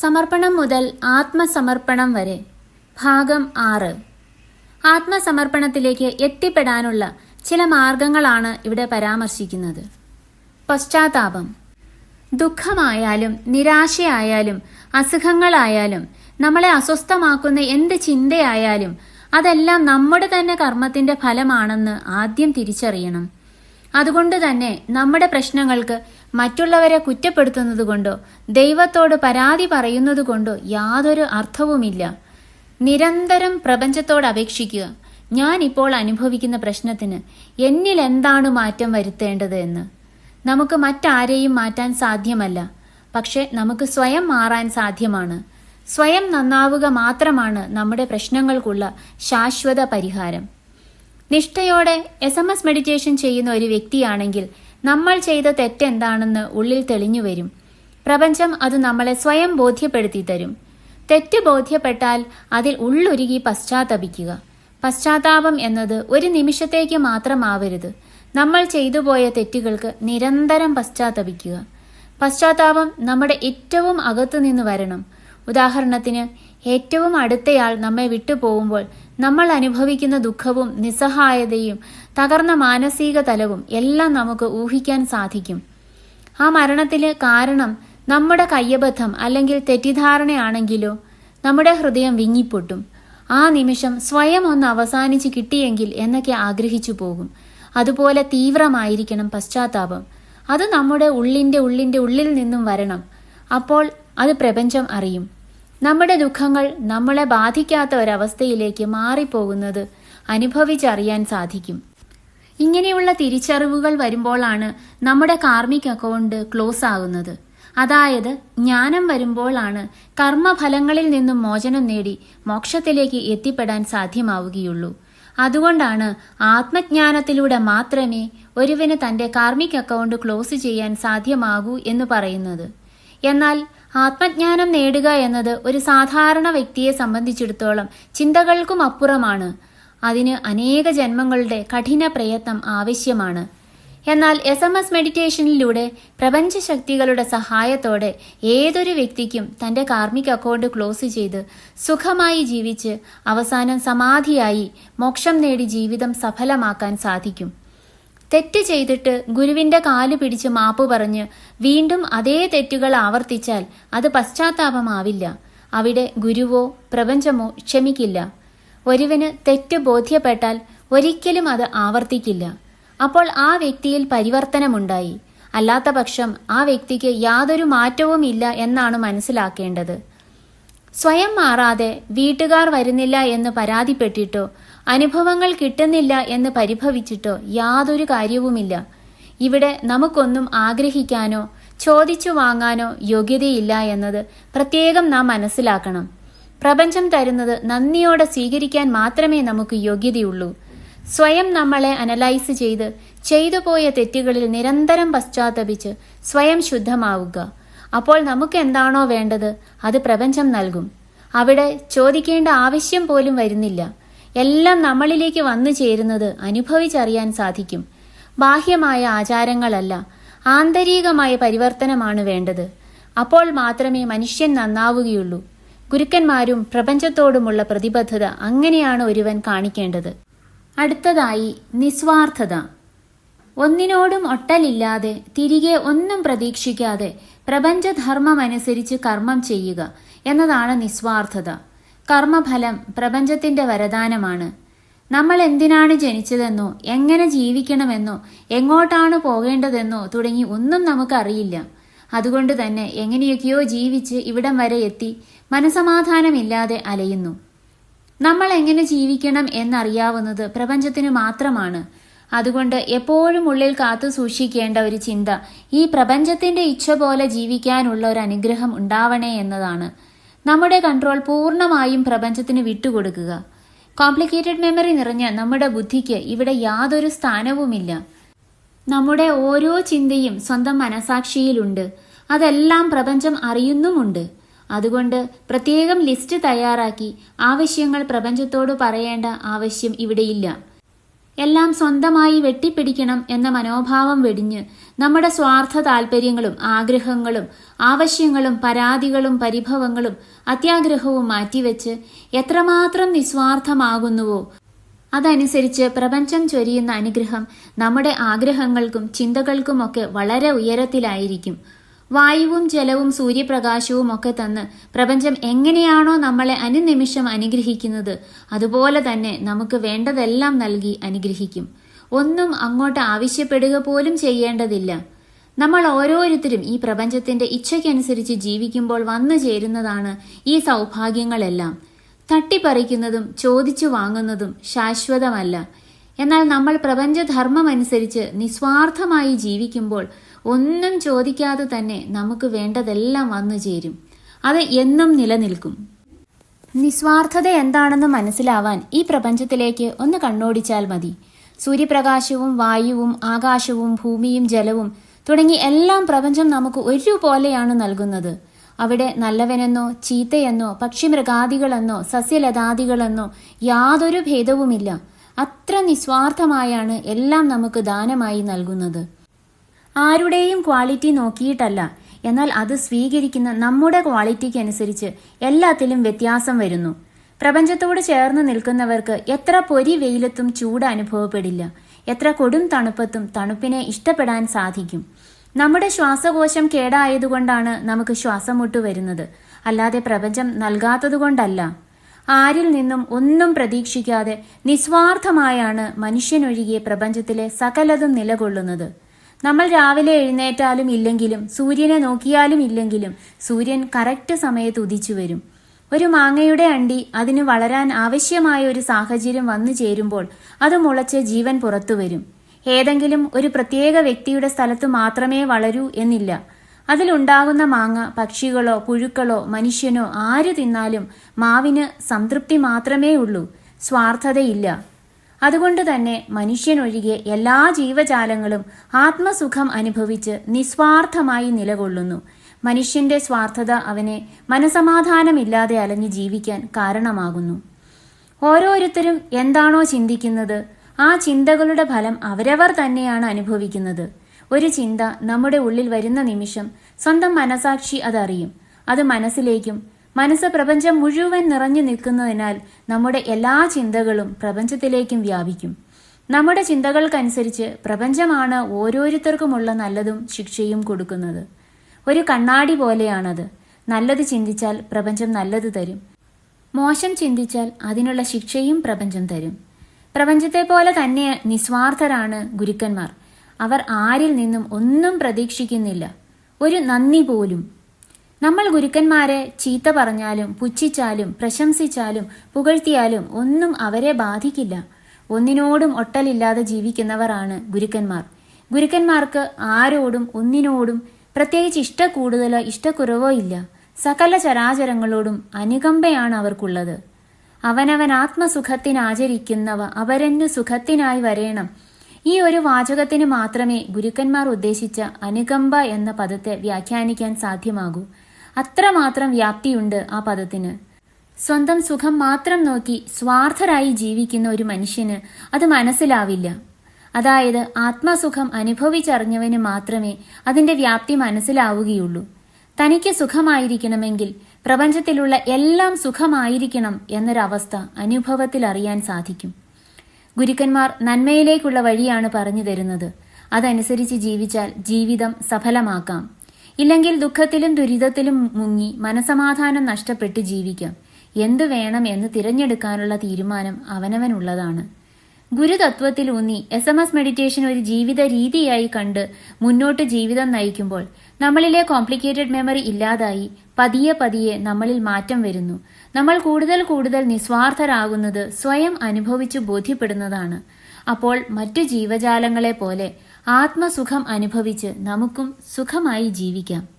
സമർപ്പണം മുതൽ ആത്മസമർപ്പണം വരെ. ഭാഗം ആറ്. ആത്മസമർപ്പണത്തിലേക്ക് എത്തിപ്പെടാനുള്ള ചില മാർഗങ്ങളാണ് ഇവിടെ പരാമർശിക്കുന്നത്. പശ്ചാത്താപം. ദുഃഖമായാലും നിരാശയായാലും അസുഖങ്ങളായാലും നമ്മളെ അസ്വസ്ഥമാക്കുന്ന എന്ത് ചിന്തയായാലും അതെല്ലാം നമ്മുടെ തന്നെ കർമ്മത്തിന്റെ ഫലമാണെന്ന് ആദ്യം തിരിച്ചറിയണം. അതുകൊണ്ട് തന്നെ നമ്മുടെ പ്രശ്നങ്ങൾക്ക് മറ്റുള്ളവരെ കുറ്റപ്പെടുത്തുന്നത് കൊണ്ടോ ദൈവത്തോട് പരാതി പറയുന്നത് കൊണ്ടോ യാതൊരു അർത്ഥവുമില്ല. നിരന്തരം പ്രപഞ്ചത്തോട് അപേക്ഷിക്കുക. ഞാൻ ഇപ്പോൾ അനുഭവിക്കുന്ന പ്രശ്നത്തിന് എന്നിൽ എന്താണ് മാറ്റം വരുത്തേണ്ടത് എന്ന്. നമുക്ക് മറ്റാരെയും മാറ്റാൻ സാധ്യമല്ല. പക്ഷെ നമുക്ക് സ്വയം മാറാൻ സാധ്യമാണ്. സ്വയം നന്നാവുക മാത്രമാണ് നമ്മുടെ പ്രശ്നങ്ങൾക്കുള്ള ശാശ്വത പരിഹാരം. നിഷ്ഠയോടെ എസ് എം എസ് മെഡിറ്റേഷൻ ചെയ്യുന്ന ഒരു വ്യക്തിയാണെങ്കിൽ നമ്മൾ ചെയ്ത തെറ്റെന്താണെന്ന് ഉള്ളിൽ തെളിഞ്ഞു വരും. പ്രപഞ്ചം അത് നമ്മളെ സ്വയം ബോധ്യപ്പെടുത്തി തരും. തെറ്റ് ബോധ്യപ്പെട്ടാൽ അതിൽ ഉള്ളൊരുകി പശ്ചാത്തപിക്കുക. പശ്ചാത്താപം എന്നത് ഒരു നിമിഷത്തേക്ക് മാത്രമാവരുത്. നമ്മൾ ചെയ്തു പോയ തെറ്റുകൾക്ക് നിരന്തരം പശ്ചാത്തപിക്കുക. പശ്ചാത്താപം നമ്മുടെ ഏറ്റവും അകത്തു നിന്ന് വരണം. ഉദാഹരണത്തിന് ഏറ്റവും അടുത്തയാൾ നമ്മെ വിട്ടുപോകുമ്പോൾ നമ്മൾ അനുഭവിക്കുന്ന ദുഃഖവും നിസ്സഹായതയും തകർന്ന മാനസിക തലവും എല്ലാം നമുക്ക് ഊഹിക്കാൻ സാധിക്കും. ആ മരണത്തിന് കാരണം നമ്മുടെ കയ്യബദ്ധം അല്ലെങ്കിൽ തെറ്റിദ്ധാരണയാണെങ്കിലോ നമ്മുടെ ഹൃദയം വിങ്ങിപ്പൊട്ടും. ആ നിമിഷം സ്വയം ഒന്ന് അവസാനിച്ച് കിട്ടിയെങ്കിൽ എന്നൊക്കെ ആഗ്രഹിച്ചു പോകും. അതുപോലെ തീവ്രമായിരിക്കണം പശ്ചാത്താപം. അത് നമ്മുടെ ഉള്ളിന്റെ ഉള്ളിന്റെ ഉള്ളിൽ നിന്നും വരണം. അപ്പോൾ അത് പ്രപഞ്ചം അറിയും. നമ്മുടെ ദുഃഖങ്ങൾ നമ്മളെ ബാധിക്കാത്ത ഒരവസ്ഥയിലേക്ക് മാറിപ്പോകുന്നത് അനുഭവിച്ചറിയാൻ സാധിക്കും. ഇങ്ങനെയുള്ള തിരിച്ചറിവുകൾ വരുമ്പോഴാണ് നമ്മുടെ കാർമിക് അക്കൗണ്ട് ക്ലോസ് ആകുന്നത്. അതായത് ജ്ഞാനം വരുമ്പോഴാണ് കർമ്മഫലങ്ങളിൽ നിന്നും മോചനം നേടി മോക്ഷത്തിലേക്ക് എത്തിപ്പെടാൻ സാധ്യമാവുകയുള്ളൂ. അതുകൊണ്ടാണ് ആത്മജ്ഞാനത്തിലൂടെ മാത്രമേ ഒരുവന് തന്റെ കാർമിക് അക്കൗണ്ട് ക്ലോസ് ചെയ്യാൻ സാധ്യമാകൂ എന്ന് പറയുന്നത്. എന്നാൽ ആത്മജ്ഞാനം നേടുക എന്നത് ഒരു സാധാരണ വ്യക്തിയെ സംബന്ധിച്ചിടത്തോളം ചിന്തകൾക്കും അപ്പുറമാണ്. അതിന് അനേക ജന്മങ്ങളുടെ കഠിന പ്രയത്നം ആവശ്യമാണ്. എന്നാൽ എസ് എം എസ് മെഡിറ്റേഷനിലൂടെ പ്രപഞ്ചശക്തികളുടെ സഹായത്തോടെ ഏതൊരു വ്യക്തിക്കും തന്റെ കാർമിക് അക്കൗണ്ട് ക്ലോസ് ചെയ്ത് സുഖമായി ജീവിച്ച് അവസാനം സമാധിയായി മോക്ഷം നേടി ജീവിതം സഫലമാക്കാൻ സാധിക്കും. തെറ്റ് ചെയ്തിട്ട് ഗുരുവിന്റെ കാൽ പിടിച്ച് മാപ്പ് പറഞ്ഞ് വീണ്ടും അതേ തെറ്റുകൾ ആവർത്തിച്ചാൽ അത് പശ്ചാത്താപമാവില്ല. അവിടെ ഗുരുവോ പ്രപഞ്ചമോ ക്ഷമിക്കില്ല. ഒരുവന് തെറ്റ് ബോധ്യപ്പെട്ടാൽ ഒരിക്കലും അത് ആവർത്തിക്കില്ല. അപ്പോൾ ആ വ്യക്തിയിൽ പരിവർത്തനമുണ്ടായി. അല്ലാത്ത പക്ഷം ആ വ്യക്തിക്ക് യാതൊരു മാറ്റവും ഇല്ല എന്നാണ് മനസ്സിലാക്കേണ്ടത്. സ്വയം മാറാതെ വീട്ടുകാർ വരുന്നില്ല എന്ന് പരാതിപ്പെട്ടിട്ടോ അനുഭവങ്ങൾ കിട്ടുന്നില്ല എന്ന് പരിഭവിച്ചിട്ടോ യാതൊരു കാര്യവുമില്ല. ഇവിടെ നമുക്കൊന്നും ആഗ്രഹിക്കാനോ ചോദിച്ചു വാങ്ങാനോ യോഗ്യതയില്ല എന്നത് പ്രത്യേകം നാം മനസ്സിലാക്കണം. പ്രപഞ്ചം തരുന്നത് നന്ദിയോടെ സ്വീകരിക്കാൻ മാത്രമേ നമുക്ക് യോഗ്യതയുള്ളൂ. സ്വയം നമ്മളെ അനലൈസ് ചെയ്ത് ചെയ്തു പോയ തെറ്റുകളിൽ നിരന്തരം പശ്ചാത്തപിച്ച് സ്വയം ശുദ്ധമാവുക. അപ്പോൾ നമുക്ക് എന്താണോ വേണ്ടത് അത് പ്രപഞ്ചം നൽകും. അവിടെ ചോദിക്കേണ്ട ആവശ്യം പോലും വരുന്നില്ല. എല്ലാം നമ്മളിലേക്ക് വന്നു ചേരുന്നത് അനുഭവിച്ചറിയാൻ സാധിക്കും. ബാഹ്യമായ ആചാരങ്ങളല്ല ആന്തരികമായ പരിവർത്തനമാണ് വേണ്ടത്. അപ്പോൾ മാത്രമേ മനുഷ്യൻ നന്നാവുകയുള്ളൂ. ഗുരുക്കന്മാരും പ്രപഞ്ചത്തോടുമുള്ള പ്രതിബദ്ധത അങ്ങനെയാണ് ഒരുവൻ കാണിക്കേണ്ടത്. അടുത്തതായി നിസ്വാർത്ഥത. ഒന്നിനോടും ഒട്ടലില്ലാതെ തിരികെ ഒന്നും പ്രതീക്ഷിക്കാതെ പ്രപഞ്ചധർമ്മമനുസരിച്ച് കർമ്മം ചെയ്യുക എന്നതാണ് നിസ്വാർത്ഥത. കർമ്മഫലം പ്രപഞ്ചത്തിന്റെ വരദാനമാണ്. നമ്മൾ എന്തിനാണ് ജനിച്ചതെന്നോ എങ്ങനെ ജീവിക്കണമെന്നോ എങ്ങോട്ടാണ് പോകേണ്ടതെന്നോ തുടങ്ങി ഒന്നും നമുക്കറിയില്ല. അതുകൊണ്ട് തന്നെ എങ്ങനെയൊക്കെയോ ജീവിച്ച് ഇവിടം വരെ എത്തി മനസമാധാനമില്ലാതെ അലയുന്നു. നമ്മൾ എങ്ങനെ ജീവിക്കണം എന്നറിയാവുന്നത് പ്രപഞ്ചത്തിന് മാത്രമാണ്. അതുകൊണ്ട് എപ്പോഴും ഉള്ളിൽ കാത്തു സൂക്ഷിക്കേണ്ട ഒരു ചിന്ത ഈ പ്രപഞ്ചത്തിന്റെ ഇച്ഛ പോലെ ജീവിക്കാനുള്ള ഒരു അനുഗ്രഹം ഉണ്ടാവണേ എന്നതാണ്. നമ്മുടെ കൺട്രോൾ പൂർണമായും പ്രപഞ്ചത്തിന് വിട്ടുകൊടുക്കുക. കോംപ്ലിക്കേറ്റഡ് മെമ്മറി നിറഞ്ഞ നമ്മുടെ ബുദ്ധിക്ക് ഇവിടെ യാതൊരു സ്ഥാനവുമില്ല. നമ്മുടെ ഓരോ ചിന്തയും സ്വന്തം മനസാക്ഷിയിലുണ്ട്. അതെല്ലാം പ്രപഞ്ചം അറിയുന്നുമുണ്ട്. അതുകൊണ്ട് പ്രത്യേകം ലിസ്റ്റ് തയ്യാറാക്കി ആവശ്യങ്ങൾ പ്രപഞ്ചത്തോട് പറയേണ്ട ആവശ്യം ഇവിടെയില്ല. എല്ലാം സ്വന്തമായി വെട്ടിപ്പിടിക്കണം എന്ന മനോഭാവം വെടിഞ്ഞ് നമ്മുടെ സ്വാർത്ഥ താൽപ്പര്യങ്ങളും ആഗ്രഹങ്ങളും ആവശ്യങ്ങളും പരാതികളും പരിഭവങ്ങളും അത്യാഗ്രഹവും മാറ്റിവെച്ച് എത്രമാത്രം നിസ്വാർത്ഥമാകുന്നുവോ അതനുസരിച്ച് പ്രപഞ്ചം ചൊരിയുന്ന അനുഗ്രഹം നമ്മുടെ ആഗ്രഹങ്ങൾക്കും ചിന്തകൾക്കുമൊക്കെ വളരെ ഉയരത്തിലായിരിക്കും. വായുവും ജലവും സൂര്യപ്രകാശവും ഒക്കെ തന്ന് പ്രപഞ്ചം എങ്ങനെയാണോ നമ്മളെ അനുനിമിഷം അനുഗ്രഹിക്കുന്നത് അതുപോലെ തന്നെ നമുക്ക് വേണ്ടതെല്ലാം നൽകി അനുഗ്രഹിക്കും. ഒന്നും അങ്ങോട്ട് ആവശ്യപ്പെടുക പോലും ചെയ്യേണ്ടതില്ല. നമ്മൾ ഓരോരുത്തരും ഈ പ്രപഞ്ചത്തിന്റെ ഇച്ഛയ്ക്കനുസരിച്ച് ജീവിക്കുമ്പോൾ വന്നു ചേരുന്നതാണ് ഈ സൗഭാഗ്യങ്ങളെല്ലാം. തട്ടിപ്പറിക്കുന്നതും ചോദിച്ചു വാങ്ങുന്നതും ശാശ്വതമല്ല. എന്നാൽ നമ്മൾ പ്രപഞ്ചധർമ്മമനുസരിച്ച് നിസ്വാർത്ഥമായി ജീവിക്കുമ്പോൾ ഒന്നും ചോദിക്കാതെ തന്നെ നമുക്ക് വേണ്ടതെല്ലാം വന്നു ചേരും. അത് എന്നും നിലനിൽക്കും. നിസ്വാർത്ഥത എന്താണെന്ന് മനസ്സിലാവാൻ ഈ പ്രപഞ്ചത്തിലേക്ക് ഒന്ന് കണ്ണോടിച്ചാൽ മതി. സൂര്യപ്രകാശവും വായുവും ആകാശവും ഭൂമിയും ജലവും തുടങ്ങി എല്ലാം പ്രപഞ്ചം നമുക്ക് ഒരുപോലെയാണ് നൽകുന്നത്. അവിടെ നല്ലവനെന്നോ ചീത്തയെന്നോ പക്ഷിമൃഗാദികളെന്നോ സസ്യലതാദികളെന്നോ യാതൊരു ഭേദവുമില്ല. അത്ര നിസ്വാർത്ഥമായാണ് എല്ലാം നമുക്ക് ദാനമായി നൽകുന്നത്. ആരുടെയും ക്വാളിറ്റി നോക്കിയിട്ടല്ല. എന്നാൽ അത് സ്വീകരിക്കുന്ന നമ്മുടെ ക്വാളിറ്റിക്ക് അനുസരിച്ച് എല്ലാത്തിലും വ്യത്യാസം വരുന്നു. പ്രപഞ്ചത്തോട് ചേർന്ന് നിൽക്കുന്നവർക്ക് എത്ര പൊരി വെയിലത്തും ചൂട് അനുഭവപ്പെടില്ല. എത്ര കൊടും തണുപ്പത്തും തണുപ്പിനെ ഇഷ്ടപ്പെടാൻ സാധിക്കും. നമ്മുടെ ശ്വാസകോശം കേടായതുകൊണ്ടാണ് നമുക്ക് ശ്വാസമുട്ട് വരുന്നത്. അല്ലാതെ പ്രപഞ്ചം നൽകാത്തതുകൊണ്ടല്ല. ആരിൽ നിന്നും ഒന്നും പ്രതീക്ഷിക്കാതെ നിസ്വാർത്ഥമായാണ് മനുഷ്യനൊഴികെ പ്രപഞ്ചത്തിലെ സകലതും നിലകൊള്ളുന്നത്. നമ്മൾ രാവിലെ എഴുന്നേറ്റാലും ഇല്ലെങ്കിലും സൂര്യനെ നോക്കിയാലും ഇല്ലെങ്കിലും സൂര്യൻ കറക്റ്റ് സമയത്ത് ഉദിച്ചു വരും. ഒരു മാങ്ങയുടെ അണ്ടി അതിന് വളരാൻ ആവശ്യമായ ഒരു സാഹചര്യം വന്നു ചേരുമ്പോൾ അത് മുളച്ച് ജീവൻ പുറത്തു വരും. ഏതെങ്കിലും ഒരു പ്രത്യേക വ്യക്തിയുടെ സ്ഥലത്ത് മാത്രമേ വളരൂ എന്നില്ല. അതിലുണ്ടാകുന്ന മാങ്ങ പക്ഷികളോ പുഴുക്കളോ മനുഷ്യനോ ആര് തിന്നാലും മാവിന് സംതൃപ്തി മാത്രമേ ഉള്ളൂ. സ്വാർത്ഥതയില്ല. അതുകൊണ്ട് തന്നെ മനുഷ്യനൊഴികെ എല്ലാ ജീവജാലങ്ങളും ആത്മസുഖം അനുഭവിച്ച് നിസ്വാർത്ഥമായി നിലകൊള്ളുന്നു. മനുഷ്യന്റെ സ്വാർത്ഥത അവനെ മനസമാധാനമില്ലാതെ അലഞ്ഞു ജീവിക്കാൻ കാരണമാകുന്നു. ഓരോരുത്തരും എന്താണോ ചിന്തിക്കുന്നത് ആ ചിന്തകളുടെ ഫലം അവരവർ തന്നെയാണ് അനുഭവിക്കുന്നത്. ഒരു ചിന്ത നമ്മുടെ ഉള്ളിൽ വരുന്ന നിമിഷം സ്വന്തം മനസാക്ഷി അതറിയും. അത് മനസ്സിലേക്കും മനസ്സ് പ്രപഞ്ചം മുഴുവൻ നിറഞ്ഞു നിൽക്കുന്നതിനാൽ നമ്മുടെ എല്ലാ ചിന്തകളും പ്രപഞ്ചത്തിലേക്കും വ്യാപിക്കും. നമ്മുടെ ചിന്തകൾക്കനുസരിച്ച് പ്രപഞ്ചമാണ് ഓരോരുത്തർക്കുമുള്ള നല്ലതും ശിക്ഷയും കൊടുക്കുന്നത്. ഒരു കണ്ണാടി പോലെയാണത്. നല്ലത് ചിന്തിച്ചാൽ പ്രപഞ്ചം നല്ലത് തരും. മോശം ചിന്തിച്ചാൽ അതിനുള്ള ശിക്ഷയും പ്രപഞ്ചം തരും. പ്രപഞ്ചത്തെ പോലെ തന്നെ നിസ്വാർത്ഥരാണ് ഗുരുക്കന്മാർ. അവർ ആരിൽ നിന്നും ഒന്നും പ്രതീക്ഷിക്കുന്നില്ല. ഒരു നന്ദി പോലും. നമ്മൾ ഗുരുക്കന്മാരെ ചീത്ത പറഞ്ഞാലും പുച്ഛിച്ചാലും പ്രശംസിച്ചാലും പുകഴ്ത്തിയാലും ഒന്നും അവരെ ബാധിക്കില്ല. ഒന്നിനോടും ഒട്ടലില്ലാതെ ജീവിക്കുന്നവരാണ് ഗുരുക്കന്മാർ. ഗുരുക്കന്മാർക്ക് ആരോടും ഒന്നിനോടും പ്രത്യേകിച്ച് ഇഷ്ടക്കൂടുതലോ ഇഷ്ടക്കുറവോ ഇല്ല. സകല ചരാചരങ്ങളോടും അനുകമ്പയാണ് അവർക്കുള്ളത്. അവനവൻ ആത്മസുഖത്തിനാചരിക്കുന്നവ അവരന്നു സുഖത്തിനായി വരേണം. ഈ ഒരു വാചകത്തിന് മാത്രമേ ഗുരുക്കന്മാർ ഉദ്ദേശിച്ച അനുകമ്പ എന്ന പദത്തെ വ്യാഖ്യാനിക്കാൻ സാധ്യമാകൂ. അത്രമാത്രം വ്യാപ്തിയുണ്ട് ആ പദത്തിന്. സ്വന്തം സുഖം മാത്രം നോക്കി സ്വാർത്ഥരായി ജീവിക്കുന്ന ഒരു മനുഷ്യന് അത് മനസ്സിലാവില്ല. അതായത് ആത്മസുഖം അനുഭവിച്ചറിഞ്ഞവന് മാത്രമേ അതിന്റെ വ്യാപ്തി മനസ്സിലാവുകയുള്ളൂ. തനിക്ക് സുഖമായിരിക്കണമെങ്കിൽ പ്രപഞ്ചത്തിലുള്ള എല്ലാം സുഖമായിരിക്കണം എന്നൊരവസ്ഥ അനുഭവത്തിൽ അറിയാൻ സാധിക്കും. ഗുരുക്കന്മാർ നന്മയിലേക്കുള്ള വഴിയാണ് പറഞ്ഞു തരുന്നത്. അതനുസരിച്ച് ജീവിച്ചാൽ ജീവിതം സഫലമാക്കാം. ഇല്ലെങ്കിൽ ദുഃഖത്തിലും ദുരിതത്തിലും മുങ്ങി മനസമാധാനം നഷ്ടപ്പെട്ട് ജീവിക്കാം. എന്ത് വേണം എന്ന് തിരഞ്ഞെടുക്കാനുള്ള തീരുമാനം അവനവനുള്ളതാണ്. ഗുരുതത്വത്തിൽ ഊന്നി എസ് എം എസ് മെഡിറ്റേഷൻ ഒരു ജീവിത രീതിയായി കണ്ട് മുന്നോട്ട് ജീവിതം നയിക്കുമ്പോൾ നമ്മളിലെ കോംപ്ലിക്കേറ്റഡ് മെമ്മറി ഇല്ലാതായി പതിയെ പതിയെ നമ്മളിൽ മാറ്റം വരുന്നു. നമ്മൾ കൂടുതൽ കൂടുതൽ നിസ്വാർത്ഥരാകുന്നത് സ്വയം അനുഭവിച്ചു ബോധ്യപ്പെടുന്നതാണ്. അപ്പോൾ മറ്റു ജീവജാലങ്ങളെ പോലെ ആത്മസുഖം അനുഭവിച്ച് നമുക്കും സുഖമായി ജീവിക്കാം.